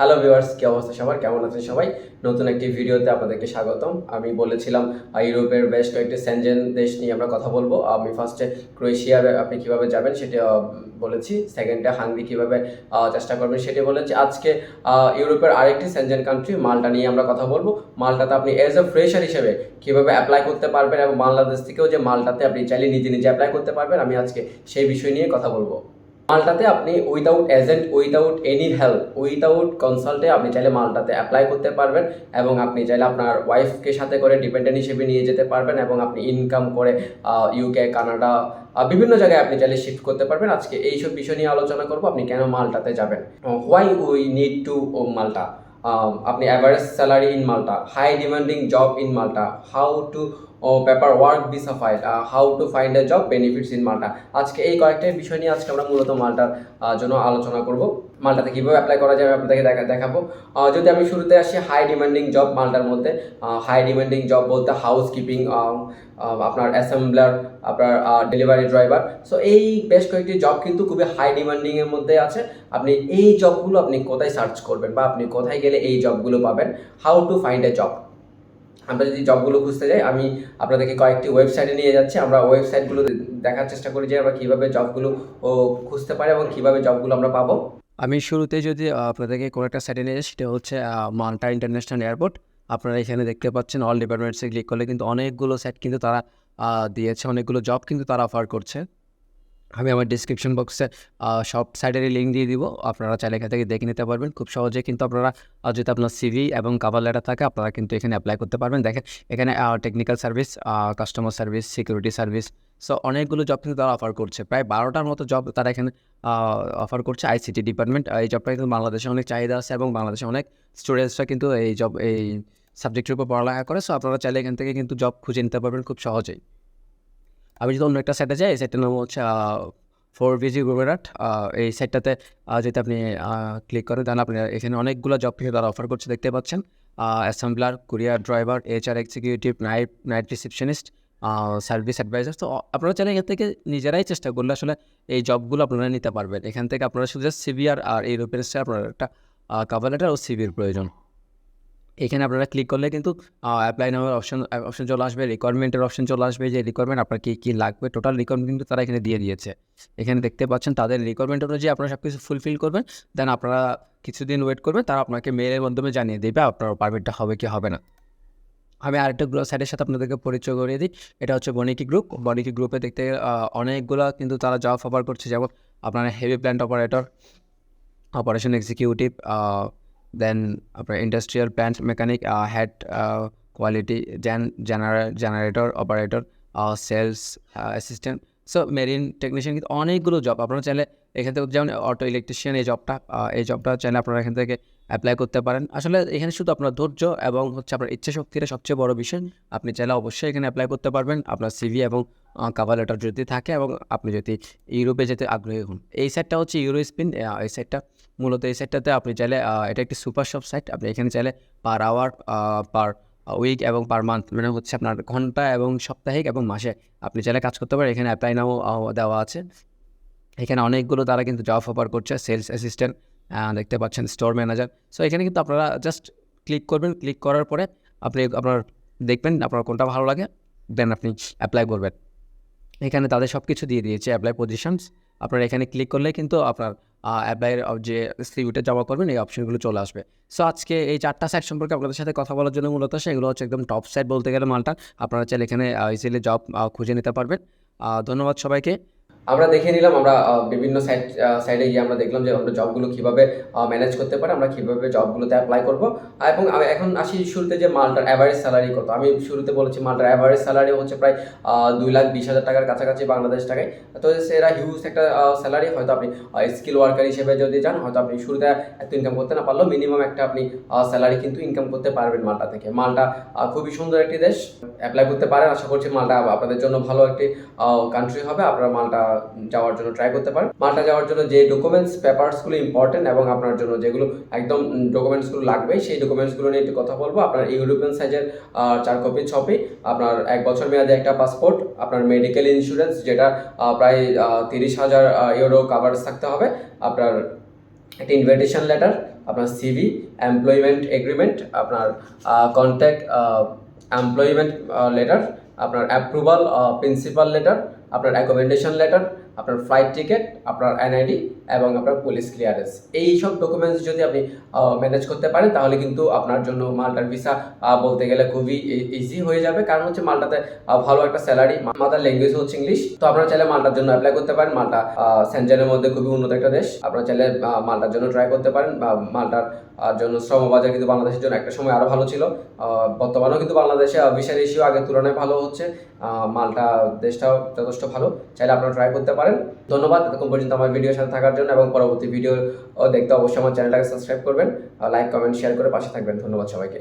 Hello viewers কি অবস্থা সবার? কেমন আছেন সবাই? নতুন একটি ভিডিওতে আপনাদেরকে স্বাগতম। আমি বলেছিলাম, ইউরোপের বেশ কয়েকটি স্যানজেন দেশ নিয়ে আমরা কথা বলব। আমি ফার্স্টে ক্রোয়েশিয়া আপনি কীভাবে যাবেন সেটা বলেছি। সেকেন্ডে হাঙ্গরি কীভাবে চেষ্টা করবেন সেটি বলেছি। আজকে ইউরোপের আরেকটি স্যানজেন কান্ট্রি মালটা নিয়ে আমরা কথা বলব। মালটাতে আপনি এজ এ ফ্রেশার হিসেবে কীভাবে অ্যাপ্লাই করতে পারবেন এবং বাংলাদেশ থেকেও যে মালটাতে আপনি চাইলে নিজে নিজে অ্যাপ্লাই করতে পারবেন, আমি আজকে সেই বিষয় নিয়ে কথা বলব। মালটাতে আপনি without agent without any help without কনসাল্টে আপনি চাইলে মালটাতে অ্যাপ্লাই করতে পারবেন এবং আপনি চাইলে আপনার ওয়াইফকে সাথে করে ডিপেন্ডেন্ট হিসেবে নিয়ে যেতে পারবেন এবং আপনি ইনকাম করে ইউকে কানাডা বিভিন্ন জায়গায় আপনি চাইলে শিফট করতে পারবেন। আজকে এইসব বিষয় নিয়ে আলোচনা করব, আপনি কেন মালটাতে যাবেন? Why we need to O Malta? আপনি average salary in Malta high demanding job in Malta how to paperwork visa file how to find a job benefits in Malta আজকে এই কয়েকটা বিষয় নিয়ে আজকে আমরা মূলত মাল্টার জন্য আলোচনা করব। মাল্টাতে কীভাবে অ্যাপ্লাই করা যাবে আপনাদেরকে দেখা দেখাবো। যদি আমি শুরুতে আসি হাই ডিমান্ডিং জব মাল্টার মধ্যে হাই ডিমান্ডিং জব বলতে হাউস কিপিং আপনার অ্যাসেম্বলার আপনার ডেলিভারি ড্রাইভার সো এই বেশ কয়েকটি জব কিন্তু খুবই হাই ডিমান্ডিং এর মধ্যে আছে। আপনি এই জবগুলো আপনি কোথায় সার্চ করবেন বা আপনি কোথায় গেলে এই জবগুলো পাবেন? How to find a job আমরা যদি জবগুলো খুঁজতে যাই, আমি আপনাদেরকে কয়েকটি ওয়েবসাইটে নিয়ে যাচ্ছি। আমরা ওয়েবসাইটগুলো দেখার চেষ্টা করি যে আমরা কীভাবে জবগুলো খুঁজতে পারি এবং কীভাবে জবগুলো আমরা পাবো। আমি শুরুতে যদি আপনাদেরকে কোনো একটা সাইটে নিয়ে যাই, সেটা হচ্ছে মাল্টা ইন্টারন্যাশনাল এয়ারপোর্ট। আপনারা এখানে দেখতে পাচ্ছেন অল ডিপার্টমেন্টসে ক্লিক করলে কিন্তু অনেকগুলো সাইট কিন্তু তারা দিয়েছে, অনেকগুলো জব কিন্তু তারা অফার করছে। আমি আমার ডিসক্রিপশন বক্সে সব সাইটেরই লিঙ্ক দিয়ে দিব। আপনারা চাইলে এখান থেকে দেখে নিতে পারবেন। খুব সহজে কিন্তু আপনারা যদি আপনার সিভি এবং কাভার লেটার থাকে, আপনারা কিন্তু এখানে অ্যাপ্লাই করতে পারবেন। দেখেন, এখানে technical service customer service security service so অনেকগুলো জব কিন্তু তারা অফার করছে। প্রায় বারোটার মতো জব তারা এখানে অফার করছে আইসিটি ডিপার্টমেন্ট এই জবটা কিন্তু বাংলাদেশে অনেক চাহিদা আছে এবং বাংলাদেশে অনেক স্টুডেন্টসরা কিন্তু এই জব এই সাবজেক্টের উপর পড়ালেখা করে। সো আপনারা চাইলে এখান থেকে কিন্তু জব খুঁজে নিতে পারবেন খুব সহজেই। আমি যদি অন্য একটা সাইটে যাই এই সাইটটার নাম হচ্ছে ফোর ভিজি গুবেরাট এই সাইটটাতে যদি আপনি ক্লিক করেন, তাহলে আপনি এখানে অনেকগুলো জব কিন্তু তারা অফার করছে, দেখতে পাচ্ছেন। Assembler courier driver HR executive night night receptionist service adviser তো আপনারা চাইলে এখান থেকে নিজেরাই চেষ্টা করলে আসলে এই জবগুলো আপনারা নিতে পারবেন। এখান থেকে আপনারা শুধু সিভিআর আর আর এই রূপের আপনার একটা কাভার লেটার ও সিভির প্রয়োজন। এখানে আপনারা ক্লিক করলে কিন্তু অ্যাপ্লাই নামের অপশন অপশন চলে আসবে রিকোয়ারমেন্টের অপশন চলে আসবে, যে রিকোয়ারমেন্ট আপনার কী কী লাগবে টোটাল রিকোয়ারমেন্ট কিন্তু তারা এখানে দিয়ে দিয়েছে। এখানে দেখতে পাচ্ছেন তাদের রিকোয়ারমেন্ট অনুযায়ী আপনারা সব কিছু ফুলফিল করবেন দেন আপনারা কিছুদিন ওয়েট করবেন, তারা আপনাকে মেলের মাধ্যমে জানিয়ে দেবে আপনার পারমিটটা হবে কি হবে না। আমি আরেকটা গ্রুপ সাইটের সাথে আপনাদেরকে পরিচয় করিয়ে দিই। এটা হচ্ছে বনিকি গ্রুপ বনিকি গ্রুপে দেখতে গেলে, অনেকগুলো কিন্তু তারা জব অফার করছে। যেমন আপনার heavy plant operator operation executive then আপনার industrial plant mechanic head quality gen generator operator sales assistant so marine technician কিন্তু অনেকগুলো জব আপনারা চাইলে এখান থেকে যেমন অটো ইলেকট্রিশিয়ান এই জবটা এই জবটা চাইলে আপনারা এখান থেকে অ্যাপ্লাই করতে পারেন। আসলে এখানে শুধু আপনার ধৈর্য এবং হচ্ছে আপনার ইচ্ছা শক্তিটা সবচেয়ে বড় বিষয়। আপনি চাইলে অবশ্যই এখানে অ্যাপ্লাই করতে পারবেন। আপনার সিভি এবং কাভার লেটার যদি থাকে এবং আপনি যদি ইউরোপে যেতে আগ্রহী হন। এই সাইটটা হচ্ছে ইউরো স্পিন এই সাইটটা মূলত এই সাইটটাতে আপনি চাইলে এটা একটি সুপার শপ সাইট আপনি এখানে চাইলে পার আওয়ার পার উইক এবং পার মান্থ মানে হচ্ছে আপনার ঘণ্টা এবং সাপ্তাহিক এবং মাসে আপনি চাইলে কাজ করতে পারেন। এখানে অ্যাপ্লাই নাও দেওয়া আছে। এখানে অনেকগুলো তারা কিন্তু জব অফার করছে। সেলস অ্যাসিস্ট্যান্ট দেখতে পাচ্ছেন স্টোর ম্যানেজার সো এখানে কিন্তু আপনারা জাস্ট ক্লিক করবেন। ক্লিক করার পরে আপনি আপনার দেখবেন আপনার কোনটা ভালো লাগে দেন আপনি অ্যাপ্লাই করবেন। এখানে তাদের সব কিছু দিয়ে দিয়েছে অ্যাপ্লাই পজিশনস আপনারা এখানে ক্লিক করলে কিন্তু আপনার অ্যাপ্লাইয়ের যে সিভিটা জমা করবেন, এই অপশনগুলো চলে আসবে। সো আজকে এই চারটা সাইট সম্পর্কে আপনাদের সাথে কথা বলার জন্য মূলত সেগুলো হচ্ছে একদম টপ সাইট বলতে গেলে মালটা। আপনারা চাইলে এখানে ইজিলি জব খুঁজে নিতে পারবেন। ধন্যবাদ সবাইকে। আমরা দেখে নিলাম, আমরা বিভিন্ন সাইট সাইডে গিয়ে আমরা দেখলাম যে আমরা জবগুলো কীভাবে ম্যানেজ করতে পারি, আমরা কীভাবে জবগুলোতে অ্যাপ্লাই করব। এবং আমি এখন আসি শুরুতে যে মালটার অ্যাভারেজ স্যালারি কত। আমি শুরুতে বলেছি মালটার অ্যাভারেজ স্যালারি হচ্ছে প্রায় দুই লাখ বিশ হাজার টাকার কাছাকাছি বাংলাদেশ টাকায়। তো সেটা হিউজ একটা স্যালারি হয়তো আপনি স্কিল ওয়ার্কার হিসেবে যদি যান, হয়তো আপনি শুরুতে এত ইনকাম করতে না পারলেও মিনিমাম একটা আপনি স্যালারি কিন্তু ইনকাম করতে পারবেন মালটা থেকে। মালটা খুবই সুন্দর একটি দেশ। অ্যাপ্লাই করতে পারেন। আশা করছি মালটা আপনাদের জন্য ভালো একটি কান্ট্রি হবে। আপনারা মালটা যাওয়ার জন্য ট্রাই করতে পারেন। মালটা যাওয়ার জন্য যে ডকুমেন্টস পেপারসগুলো ইম্পর্টেন্ট এবং আপনার জন্য যেগুলো একদম ডকুমেন্টসগুলো লাগবে, সেই ডকুমেন্টসগুলো নিয়ে একটু কথা বলব। আপনার ইউরোপিয়ান সাইজের চার কপি ছপি আপনার এক বছর মেয়াদে একটা পাসপোর্ট আপনার মেডিকেল ইন্স্যুরেন্স যেটা প্রায় তিরিশ হাজার ইউরো কাভারেজ থাকতে হবে। আপনার একটা ইনভিটেশন লেটার আপনার সিভি এমপ্লয়মেন্ট এগ্রিমেন্ট আপনার কন্ট্যাক্ট এমপ্লয়মেন্ট লেটার আপনার অ্যাপ্রুভাল প্রিন্সিপাল লেটার আপনার অ্যাকোমেন্ডেশন লেটার আপনার ফ্লাইট টিকিট আপনার এনআইডি এবং আপনার পুলিশ ক্লিয়ারেন্স এই সব ডকুমেন্টস যদি আপনি ম্যানেজ করতে পারেন, তাহলে কিন্তু আপনার জন্য মালটার ভিসা বলতে গেলে খুবই ইজি হয়ে যাবে। কারণ হচ্ছে মালটাতে ভালো একটা স্যালারি মাদার ল্যাঙ্গুয়েজ হচ্ছে ইংলিশ তো আপনারা চাইলে মালটার জন্য অ্যাপ্লাই করতে পারেন। মালটা সেনজেনের মধ্যে খুবই উন্নত একটা দেশ। আপনারা চাইলে মালটার জন্য ট্রাই করতে পারেন। বা মালটার জন্য শ্রমবাজার কিন্তু বাংলাদেশের জন্য একটা সময় আরও ভালো ছিল। বর্তমানেও কিন্তু বাংলাদেশে ভিসা রেশিও আগের তুলনায় ভালো হচ্ছে। মালটা দেশটাও যথেষ্ট ভালো। চাইলে আপনারা ট্রাই করতে পারেন। ধন্যবাদ। এতক্ষণ পর্যন্ত আমার ভিডিওর সাথে থাকার জন্য এবং পরবর্তী ভিডিও দেখতে অবশ্যই আমার চ্যানেলটাকে সাবস্ক্রাইব করবেন লাইক কমেন্ট শেয়ার করে পাশে থাকবেন। ধন্যবাদ সবাইকে।